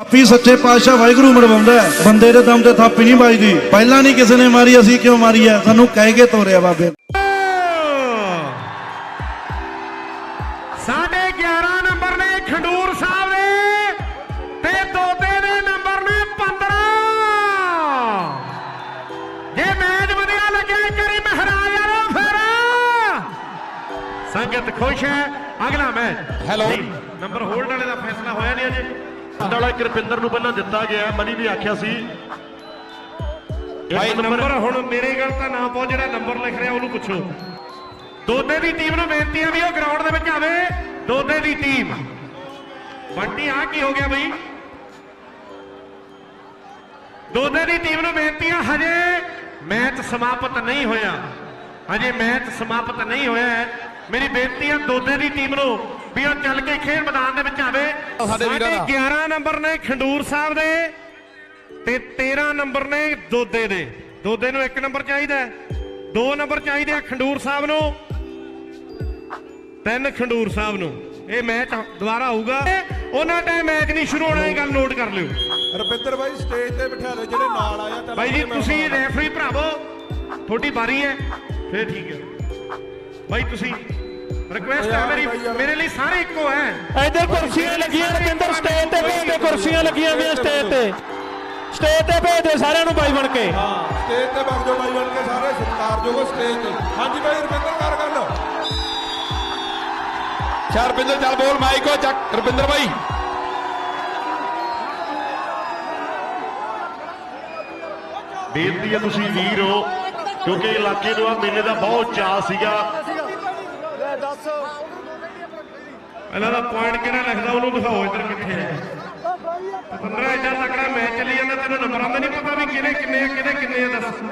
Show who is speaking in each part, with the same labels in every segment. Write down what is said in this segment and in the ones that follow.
Speaker 1: ਆਪੀ ਸੱਚੇ ਪਾਤਸ਼ਾਹ ਵਾਹਿਗੁਰੂ ਮਰਵਾਉਂਦਾ ਹੈ। ਬੰਦੇ ਦੇ ਦਮ ਤੇ ਥਾਪੀ ਨਹੀਂ ਵੱਜਦੀ। ਪਹਿਲਾਂ ਨਹੀਂ ਕਿਸੇ ਨੇ ਮਾਰੀ ਅਸੀਂ ਕਿਉਂ ਮਾਰੀ ਹੈ? ਸਾਨੂੰ ਕਹਿ ਕੇ ਤੋਰਿਆ ਬਾਬੇ।
Speaker 2: ਸਾਡੇ 11 ਨੰਬਰ ਨੇ ਖੰਡੂਰ ਸਾਹਿਬ ਦੇ ਤੇ ਦੋਤੇ ਦੇ ਨੰਬਰ ਨੇ 15 ਜੇ ਮੈਚ ਵਧੀਆ ਲੱਗਿਆ ਕਰੀ ਮਹਾਰਾਜ ਵਾਲੋ ਫਿਰ। ਸੰਗਤ ਖੁਸ਼ ਹੈ। ਅਗਲਾ ਮੈਚ।
Speaker 3: ਹੈਲੋ।
Speaker 2: ਨੰਬਰ ਹੋਲਡ ਵਾਲੇ ਦਾ ਫੈਸਲਾ ਹੋਇਆ ਨਹੀਂ ਅਜੇ।
Speaker 4: ਵਾਲਾ ਇੱਕ ਰੁਪਿੰਦਰ ਨੂੰ ਪਹਿਲਾਂ ਦਿੱਤਾ ਗਿਆ ਮਨੀ ਵੀ ਆਖਿਆ ਸੀ।
Speaker 2: ਭਾਈ ਨੰਬਰ ਹੁਣ ਮੇਰੇ ਗੱਲ ਤਾਂ ਨਾ ਪਹੁੰਚ ਜਿਹੜਾ ਨੰਬਰ ਲਿਖ ਰਿਹਾ ਉਹਨੂੰ ਪੁੱਛੋ। ਦੋਦੇ ਦੀ ਟੀਮ ਨੂੰ ਬੇਨਤੀ ਹੈ ਵੀ ਉਹ ਗਰਾਊਂਡ ਦੇ ਵਿੱਚ ਆਵੇ ਦੋਦੇ ਦੀ ਟੀਮ। ਬੰਟੀ ਆ ਕੀ ਹੋ ਗਿਆ ਬਈ? ਦੋਦੇ ਦੀ ਟੀਮ ਨੂੰ ਬੇਨਤੀ ਹੈ ਹਜੇ ਮੈਚ ਸਮਾਪਤ ਨਹੀਂ ਹੋਇਆ। ਹਜੇ ਮੈਚ ਸਮਾਪਤ ਨਹੀਂ ਹੋਇਆ ਹੈ। ਮੇਰੀ ਬੇਨਤੀ ਹੈ ਦੋਦੇ ਦੀ ਟੀਮ ਨੂੰ ਵੀ ਉਹ ਚੱਲ ਕੇ ਖੇਡ ਮੈਦਾਨ ਦੇ ਵਿੱਚ ਆਵੇ।
Speaker 3: ਸਾਡੇ ਵੀਰਾਂ ਦਾ।
Speaker 2: 11 ਨੰਬਰ ਨੇ ਖੰਡੂਰ ਸਾਹਿਬ ਦੇ ਤੇ 13 ਨੰਬਰ ਨੇ ਦੋਦੇ ਦੇ। ਦੋਦੇ ਨੂੰ ਇੱਕ ਨੰਬਰ ਚਾਹੀਦਾ ਹੈ। ਦੋ ਨੰਬਰ ਚਾਹੀਦੇ ਆ ਖੰਡੂਰ ਸਾਹਿਬ ਨੂੰ। ਤਿੰਨ ਖੰਡੂਰ ਸਾਹਿਬ ਨੂੰ। ਇਹ ਮੈਚ ਦੁਬਾਰਾ ਹੋਊਗਾ। ਉਹਨਾਂ ਟਾਈਮ ਮੈਚ ਨਹੀਂ ਸ਼ੁਰੂ ਹੋਣਾ ਇਹ ਗੱਲ ਨੋਟ ਕਰ ਲਿਓ।
Speaker 5: ਰੁਪਿੰਦਰ ਬਾਈ ਸਟੇਜ ਤੇ ਬਿਠਾ ਲਓ ਜਿਹੜੇ ਨਾਲ ਆਇਆ ਤਾਂ
Speaker 2: ਬਾਈ ਜੀ ਤੁਸੀਂ ਰੈਫਰੀ ਭਰਾਵੋ। ਤੁਹਾਡੀ ਬਾਰੀ ਹੈ। ਫੇਰ ਠੀਕ ਹੈ। ਬਾਈ ਤੁਸੀਂ ਰਿਕੁਐਸਟ ਹੈ ਮੇਰੀ ਮੇਰੇ ਲਈ ਸਾਰੇ ਇੱਕੋ ਹੈ।
Speaker 6: ਇੱਧਰ ਕੁਰਸੀਆਂ ਲੱਗੀਆਂ ਰਵਿੰਦਰ ਸਟੇਜ ਤੇ ਭੇਜ ਦੇ ਕੁਰਸੀਆਂ ਲੱਗੀਆਂ ਹੋਈਆਂ ਸਟੇਜ ਤੇ ਸਟੇਜ ਤੇ। ਭੇਜ ਦੇ ਸਾਰਿਆਂ ਨੂੰ ਬਾਈ ਬਣ ਕੇ।
Speaker 5: ਸਟੇਜ ਤੇ ਵਗ ਜਾਓ ਬਾਈ ਬਣ ਕੇ ਸਾਰੇ ਸਤਿਕਾਰਯੋਗ ਸਟੇਜ ਤੇ। ਹਾਂਜੀ ਬਾਈ ਰੁਪਿੰਦਰ ਕਰ ਗੱਲ।
Speaker 3: ਚੱਲ ਬੋਲ ਮਾਈਕੋ ਚੱਕ ਰੁਪਿੰਦਰ ਬਾਈ।
Speaker 4: ਬੇਨਤੀ ਹੈ ਤੁਸੀਂ ਵੀਰ ਹੋ ਕਿਉਂਕਿ ਇਲਾਕੇ ਨੂੰ ਆ ਮੇਲੇ ਦਾ ਬਹੁਤ ਚਾਅ ਸੀਗਾ।
Speaker 2: ਇਹਨਾਂ ਦਾ ਪੁਆਇੰਟ ਕਿਹੜਾ ਲਿਖਦਾ ਉਹਨੂੰ ਦਿਖਾਓ ਇੱਧਰ ਕਿੱਥੇ ਹੈ 15 ਐਡਾ ਤਕੜਾ ਮੈਚ ਚੱਲੀ ਜਾਂਦਾ ਤੈਨੂੰ ਨੰਬਰਾਂ ਦਾ ਨਹੀਂ ਪਤਾ ਵੀ ਕਿਹਨੇ ਕਿੰਨੇ ਆ ਕਿਹਦੇ ਕਿੰਨੇ ਆ ਦੱਸ।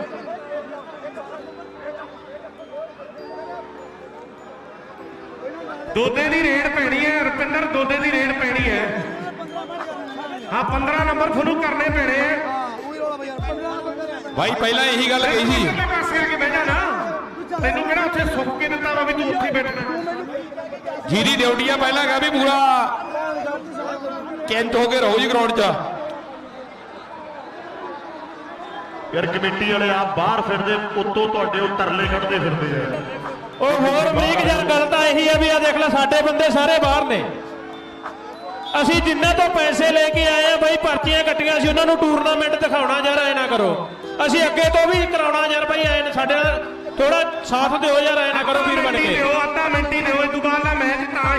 Speaker 2: ਦੋਦੇ ਦੀ ਰੇਡ ਪੈਣੀ ਹੈ ਰੁਪਿੰਦਰ ਦੋਦੇ ਦੀ ਰੇਡ ਪੈਣੀ ਹੈ। ਹਾਂ 15 ਨੰਬਰ ਤੁਹਾਨੂੰ ਕਰਨੇ ਪੈਣੇ ਆ।
Speaker 3: ਬਾਈ ਪਹਿਲਾਂ ਇਹੀ ਗੱਲ ਕਹੀ ਸੀ।
Speaker 2: ਤੈਨੂੰ ਕਿਹੜਾ ਉੱਥੇ ਸੁੱਕ ਕੇ ਦਿੱਤਾ ਵਾ ਵੀ ਤੂੰ ਉੱਥੇ ਬੈਠਣਾ।
Speaker 3: ਜੀਰੀ ਡਿਊਟੀ ਆ ਪਹਿਲਾਂ ਕਹਾ ਵੀ ਪੂਰਾ। ਕੈਂਟ ਹੋ ਕੇ ਰਹੋ ਜੀ ਗਰਾਊਂਡ 'ਚ।
Speaker 4: ਯਾਰ ਕਮੇਟੀ ਵਾਲੇ ਆ ਬਾਹਰ ਫਿਰਦੇ ਉੱਤੋਂ ਤੁਹਾਡੇ ਉਹ ਤਰਲੇ ਕੱਢਦੇ ਫਿਰਦੇ ਆ।
Speaker 6: ਉਹ ਹੋਰ ਅਮਰੀਕ ਯਾਰ ਗੱਲ ਤਾਂ ਇਹੀ ਆ ਵੀ ਆ ਦੇਖ ਲੈ ਸਾਡੇ ਬੰਦੇ ਸਾਰੇ ਬਾਹਰ ਨੇ। ਅਸੀਂ ਜਿੰਨਾ ਤੋਂ ਪੈਸੇ ਲੈ ਕੇ ਆਏ ਆ ਬਾਈ ਪਰਚੀਆਂ ਕੱਟੀਆਂ ਸੀ ਉਹਨਾਂ ਨੂੰ ਟੂਰਨਾਮੈਂਟ ਦਿਖਾਉਣਾ ਯਾਰ ਐ ਨਾ ਕਰੋ। ਅਸੀਂ ਅੱਗੇ ਤੋਂ ਵੀ ਕਰਾਉਣਾ ਯਾਰ ਬਾਈ ਐ ਸਾਡੇ ਨਾਲ ਥੋੜਾ ਸਾਥ ਦਿਓ ਯਾਰ ਐ ਨਾ ਕਰੋ ਵੀਰ ਬਣ ਕੇ।
Speaker 2: ਦਿਓ ਅੱਧਾ ਮਿੰਟੀ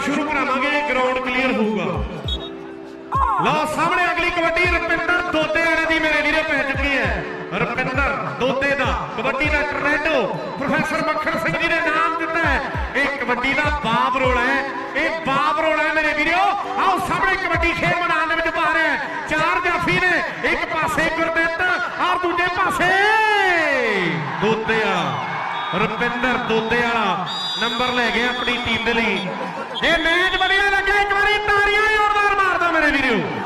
Speaker 2: ਸ਼ੁਰੂ ਕਰਾਵਾਂਗੇ ਗਰਾਊਂਡ ਕਲੀਅਰ ਹੋਊਗਾ। ਲਓ, ਸਾਹਮਣੇ ਅਗਲੀ ਕਬੱਡੀ, ਰੁਪਿੰਦਰ ਦੋਤੇ ਵਾਲੇ ਦੀ ਮੇਰੇ ਵੀਰੇ ਪੈ ਚੁੱਕੀ ਹੈ। ਰੁਪਿੰਦਰ ਦੋਤੇ ਦਾ, ਕਬੱਡੀ ਦਾ ਟਰੈਂਡੋ, ਪ੍ਰੋਫੈਸਰ ਮੱਖਣ ਸਿੰਘ ਜੀ ਨੇ ਨਾਮ ਦਿੱਤਾ ਹੈ। ਇਹ ਕਬੱਡੀ ਦਾ ਬਾਬ ਰੋਲਾ ਹੈ। ਇਹ ਬਾਬ ਰੋਲਾ ਹੈ ਮੇਰੇ ਵੀਰੋ। ਆਓ, ਸਾਹਮਣੇ ਕਬੱਡੀ ਖੇਡ ਮੈਦਾਨ ਦੇ ਵਿੱਚ ਪਾ ਰਿਹਾ ਚਾਰ ਜਾਫੀ ਨੇ, ਇੱਕ ਪਾਸੇ ਗੁਰਦਿੱਤ ਔਰ ਦੂਜੇ ਪਾਸੇ ਦੋਤੇ ਵਾਲਾ। ਰੁਪਿੰਦਰ ਦੋਦੇ ਵਾਲਾ ਨੰਬਰ ਲੈ ਗਿਆ ਆਪਣੀ ਟੀਮ ਦੇ ਲਈ। ਇਹ ਮੈਚ ਵਧੀਆ ਲੱਗਿਆ ਇੱਕ ਵਾਰੀ ਤਾੜੀਆਂ ਜ਼ੋਰਦਾਰ ਮਾਰਦਾ ਮੇਰੇ ਵੀਰੋ।